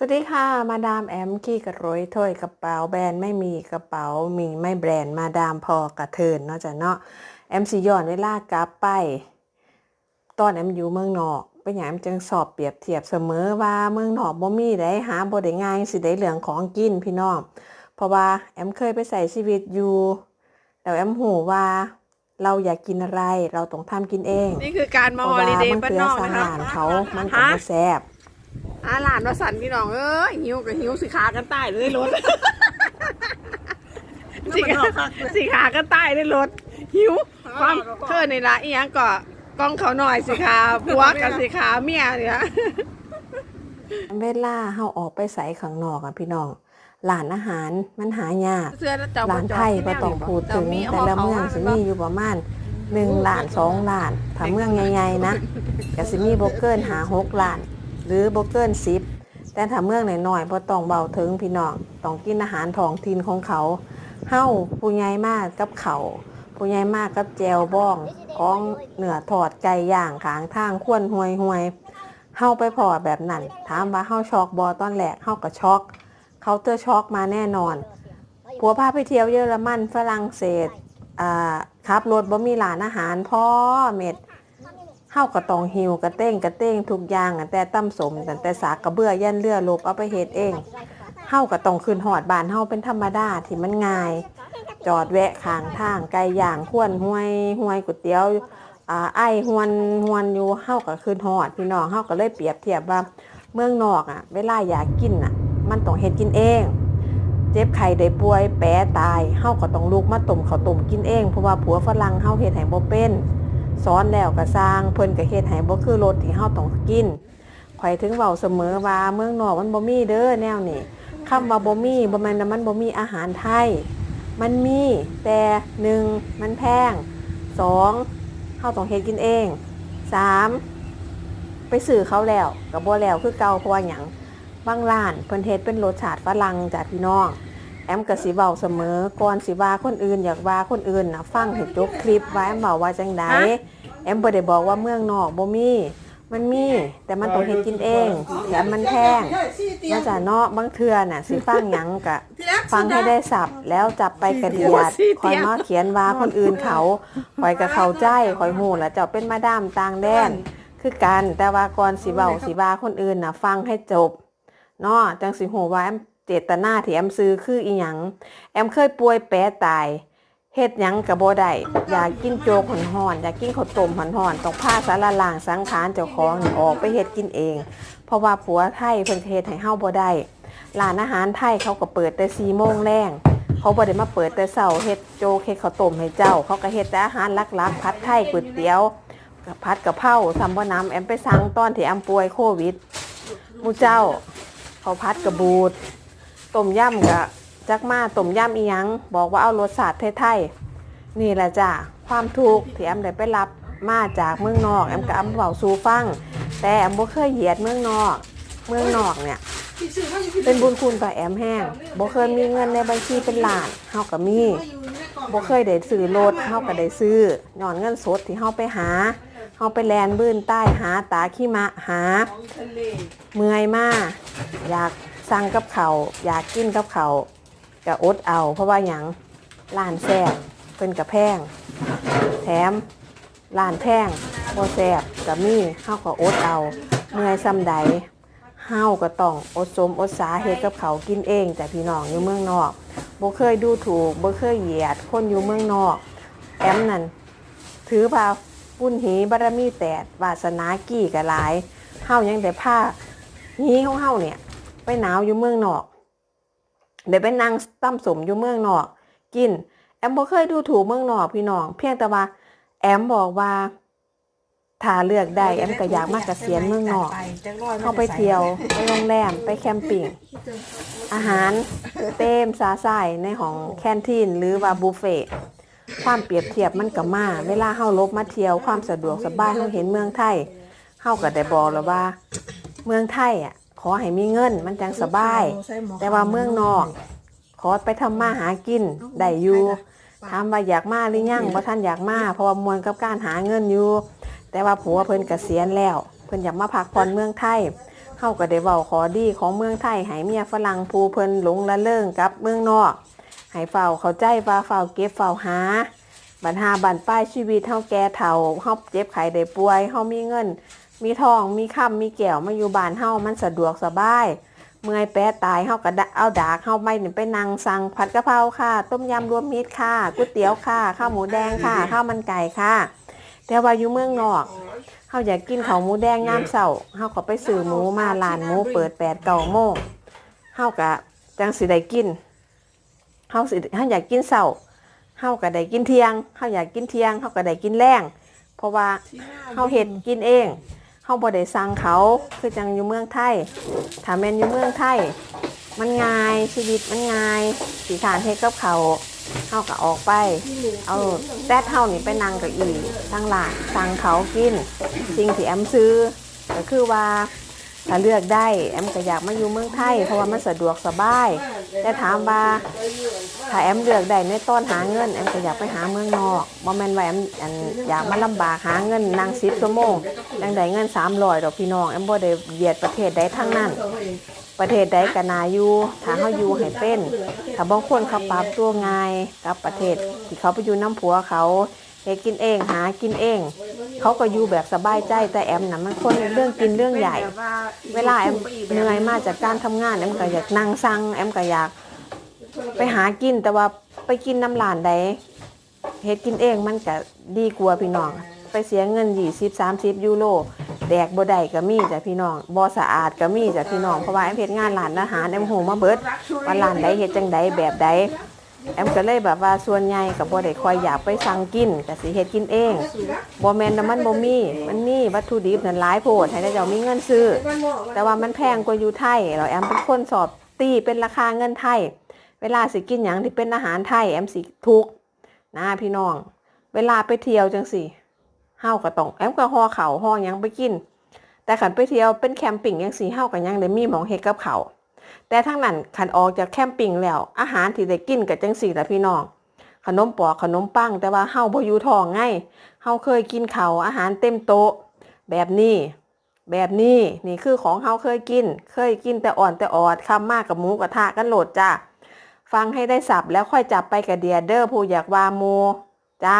สวัสดีค่ะ มาดามแอมขี้กระโรยถ้วยกระเป๋าแบรนด์ไม่มีกระเป๋ามีไม่แบรนด์มาดามพอกระเทินเนาะจ้ะเนาะแอมสิย้อนเวลากลับไป ตอนแอมอยู่เมืองนอกเป็นอย่างแอมจึงสอบเปรียบเทียบเสมอว่าเมืองนอกบ่มีได้หาบ่ได้ง่ายสิได้เหลืองของกินพี่น้องเพราะว่าแอมเคยไปใส่ชีวิตอยู่แล้วแอมหูว่าเราอยากกินอะไรเราต้องทำกินเอง นี่คือการมาเพฮราะอลิว่าเดมัย์บ้านเพื่อนอกสนะหาคะรเขามันก็บ่แซ่บอาหลานวสันพี่น้องเอ้ยหิวกับหิวสีขากันใต้เลยรถสีขาสีขากันใต้เลยรถหิวความเพื่อนในละอีหยังก็กล้องเขาหน่อยสิขาผัวกับสีขาเมียเนี่ยเวลาเฮาออกไปใส่ข้างนอกอะพี่น้องร้านอาหารมันหายากเสื้อเจ้าร้านไทยก็ต้องพูดถึงแต่ละเมืองสิมีอยู่ประมาณหนึ่งล้านสองล้านถ้าเมืองใหญ่ๆนะก็สิมีบ่เกินหาหกล้าน หรือบ่เกินสิบแต่ถ้าเมืองน้อยๆบ่ต้องเบาถึงพี่น้องต้องกินอาหารท้องถิ่นของเขาเฮาผู้ใหญ่มากกับเขาผู้ใหญ่มากกับแจวบ้องของเหนือทอดไก่ย่างขางทางควนห่วยห่วยเฮาไปพอแบบนั้นถามว่าเฮาช็อกบ่ตอนแรกเฮาก็ช็อกเคาน์เตอร์ช็อกมาแน่นอนผัวพาไปเที่ยวเยอรมันฝรั่งเศสอ่าขับรถบ่มีร้านอาหารพ่อเม็ด เฮาก็ต้องหิวกระเต้งกระเต้งทุกอย่างแต่ตั้มสมแต่สากกระเบื้อยันเรือลบเอาไปเฮ็ดเองเฮาก็ต้องขึ้นหอดบานเฮาเป็นธรรมดาที่มันง่าย จอดแวะข้างทางไก่ย่างขวนห้วยห้วยก๋วยเตี๋ยวไอ้หวนหวนอยู่เฮาก็ขึ้นหอด พี่น้องเฮาก็เลยเปรียบเทียบว่าเมืองนอกอะ เวลาอยากกินอะ มันต้องเฮ็ดกินเองเจ็บไข้ได้ป่วยแปรตายเฮาก็ต้องลุกมาต้มข้าวต้มกินเองเพราะว่าผัวฝรั่งเฮาเฮ็ดให้บ่เป็น สอนแล้วก็สร้างเพิ่นก็เฮ็ดให้บ่คือรสที่เฮาต้องกินข่อยถึงเว้าเสมอว่าเมืองนอกมันบ่มีเด้อแนวนี้คำว่าบ่มีบ่แม่นมันบ่มีอาหารไทย มันมีแต่หนึ่งมันแพงสองเฮาต้องเฮ็ดกินเองสามไปซื้อเขาแล้วก็บ่แล้วคือเก่าเพราะว่าหยังบางร้านเพิ่นเฮ็ดเป็นรสชาติฝรั่งจ้ะพี่น้อง แอมก็สิเว้าเสมอก่อนสิว่าคนอื่นอยากว่าคนอื่นนะฟังให้จบคลิปว่าแอมเว้าว่าจังไดแอมบ่ได้บอกว่าเมืองนอกบ่มีมันมีแต่มันต้องเฮ็ดกินเองแถมมันแพงนะจ๊ะเนาะบางเทื่อน่ะสิฟังหยังกะ ฟังให้ได้สับแล้วจับไปกระเดียดคอยมาเขียนว่าคนอื่นเขาคอยกับเขาใจคอยหูแล้วเจ้าเป็นมาดามต่างแดน คือกันแต่ว่าก่อนสิเว้าสิว่าคนอื่นน่ะ ฟังให้จบเนาะจังสิหูว่าแอม เจตนาที่แอมซื้อคืออีหยังแอมเคยป่วยแปรตายเฮ็ดหยังกับบ่ได้อยากกินโจ๊กห่อนๆอยากกินข้าวต้มห่อนๆต้องพาสารล่างสังขารเจ้าของออกไปเฮ็ดกินเอง เพราะว่าผัวไทยเพิ่นเฮ็ดให้เฮาบ่ได้ร้านอาหารไทยเขาก็เปิดแต่4โมงแรงเขาบ่ได้มาเปิดแต่เช้าเฮ็ดโจ๊กเฮ็ดข้าวต้มให้เจ้า เขาก็เฮ็ดแต่อาหารหลักๆผัดไทยก๋วยเตี๋ยวผัดกะเพราทำบ่น้ำแอมไปสั่งตอนที่แอมป่วยโควิดหมู่เจ้าเขาพัดกระบูด ต้มยำกะจักมาต้มยำอีหยังบอกว่าเอารสชาติไทยๆนี่แหละจ้ะความทุกข์ที่แอมได้ไปรับมาจากเมืองนอกแอมก็แอมเบาสูฟัง แต่แอมบ่เคยเหยียดเมืองนอก เมืองนอกเนี่ย เป็นบุญคุณกับแอมแห้งบ่เคยมีเงินในบัญชีเป็นล้านเฮาก็มีบ่เคยได้ซื้อรถเฮาก็ได้ซื้อย้อนเงินสดที่เฮาไปหาเฮาไปแลนบื้นใต้หาตาขี้มะหา เมื่อยมากอยาก สั่งกับเขาอยากกินกับเขาก็อดเอา เพราะว่าหยังร้านแซ่บเป็นกระแพง แถมร้านแพงบ่แซ่บก็มีเฮาก็อดเอา เมื่อยซ้ำใดเฮาก็ต้องอดสมอดสาเฮ็ดกับเขากินเองแต่พี่น้องอยู่เมืองนอกบ่เคยดูถูกบ่เคยเหยียดคนอยู่เมืองนอก แอมนั่นถือพาปุ้นหีบารมีแตดวาสนากี่กะหลายเฮายังได้ผ้าหีของเฮาเนี่ย ไปหนาวอยู่เมืองนอกเดี๋ยวไปนั่งตั้มสมอยู่เมืองนอก กิน แอมบ่เคยดูถูกเมืองนอกพี่น้อง เพียงแต่ว่า แอมบอกว่าถ้าเลือกได้แอมก็อยากมากเกษียณเมืองนอก เข้าไปเที่ยวไปโรงแรมไปแคมปิ้งอาหารเต็มซาใส่ในของแคนทีนหรือว่าบุฟเฟ่ต์ความเปรียบเทียบมันก็มา เวลาเฮาลบมาเที่ยวความสะดวกสบายเฮาเห็นเมืองไทยเฮาก็ได้บอกแล้วว่า เมืองไทยอะ ขอให้มีเงิน มันจังสบาย แต่ว่าเมืองนอก ขอไปทำมาหากินได้อยู่ถามว่าอยากมาหรือยังว่าท่านอยากมาเพราะว่ามวลกับการหาเงินอยู่ แต่ว่าผัวเพิ่นเกษียณแล้ว เพิ่นอยากมาพักผ่อนเมืองไทยเฮาก็ได้เว้าขอดีของเมืองไทยให้เมียฝรั่งผู้เพิ่นหลงละเลิงกับเมืองนอกให้เฝ้าเข้าใจว่าเฝ้าเก็บเฝ้าหา บัญหาบันป้ายชีวิตเฮาแก่เฒ่าเฮาเจ็บไข้ได้ป่วยเฮามีเงิน มีทองมีคำมีแก้วมาอยู่บ้านเฮามันสะดวกสบาย เมื่อยแปะตายเฮาก็ดะเอาดากเฮาไม่นี่ไปนั่งสั่งผัดกะเพราค่ะ ต้มยำรวมมิตรค่ะก๋วยเตี๋ยวค่ะ ข้าวหมูแดงค่ะ ข้าวมันไก่ค่ะ แต่ว่าอยู่เมืองนอกเฮาอยากกินข้าวหมูแดงยามเช้าเฮาก็ไปซื้อหมูมาร้านหมูเปิด8 9โมงเฮาก็จังสิได้กินเฮาสิเฮาอยากกินเช้าเฮาก็ได้กินเที่ยงเฮาอยากกินเที่ยงเฮาก็ได้กินแรงเพราะว่าเฮาเฮ็ดกินเอง เฮาบ่ได้สั่งเขาคือจังอยู่เมืองไทยถ้าแม่นอยู่เมืองไทย มันง่ายชีวิตมันง่ายสีฐานเฮ็ดกับเขาวเฮาก็ออกไป เอาแต่เท่านี่ไปนั่งกับอีทั้งหลานสั่งเขากิน สิ่งที่แอมซื้อก็คือว่า ถ้าเลือกได้แอมก็อยากมาอยู่เมืองไทย เพราะว่ามันสะดวกสบาย แต่ถามว่าถ้าแอมเลือกได้ในต้นหาเงิน แอมก็อยากไปหาเมืองนอกบ่แม่นว่าแอมอยากมาลำบากหาเงินนั่ง10ชั่วโมงดังได้เงิน300ดอกพี่น้องแอมบ่ได้เหยียดประเทศใดทั้งนั้น ประเทศใดก็นาอยู่ถ้าเขาอยู่ให้เป็นถ้าบางคนเขาปรับตัวง่ายกับประเทศที่เขาไปอยู่น้ำผัวเขาเฮ็ดกินเองหากินเอง เขาก็อยู่แบบสบายใจแต่แอมน่ะมันคนเรื่องกินเรื่องใหญ่ เวลาแอมเหนื่อยมาจากการทำงานแอมก็อยากนั่งสั่งแอมก็อยากไปหากินแต่ว่าไปกินน้ำหลานใดเฮ็ดกินเองมันก็ดีกว่าพี่น้อง ไปเสียเงิน20 30ยูโรแดกบ่ได้ก็มีจ้ะพี่น้องบ่สะอาดก็มีจ้ะพี่น้องเพราะว่าแอมเฮ็ดงานร้านอาหารแอมโหมาเบิดว่าร้านใดเฮ็ดจังใดแบบใด แอมก็เลยแบบว่าส่วนใหญ่ก็บ่ได้คอยอยากไปสั่งกินก็สิเฮ็ดกินเองบ่แม่นว่ามันบ่มีมันมีวัตถุดิบนั่นหลายโพดให้ได้เจ้ามีเงินซื้อ แต่ว่ามันแพงกว่าอยู่ไทยเราแอมเป็นคนสอบตีเป็นราคาเงินไทย เวลาสิกินหยังที่เป็นอาหารไทยแอมสิทุกนะพี่น้อง เวลาไปเที่ยวจังสิเฮาก็ต้องแอมก็ห่อเขาห่อหยังไปกิน แต่ขันไปเที่ยวเป็นแคมปิ้งจังสิเฮาก็ยังได้มีหมองเฮ็ดกับเขา แต่ทั้งนั้นขันออกจากแคมปิ้งแล้ว อาหารที่ได้กินก็จังสี่ละพี่น้องขนมปอกขนมปัง แต่ว่าเฮาบ่อยู่ท้องไงเฮาเคยกินเขาวอาหารเต็มโต๊ะ แบบนี้ แบบนี้นี่คือของเฮาเคยกิน เคยกินแต่อ่อนแต่ออดคำมากกับหมูกระทะกันโหลดจ้าฟังให้ได้สับแล้วค่อยจับไปกับเดียเดอร์ผู้อยากวาโมจ้า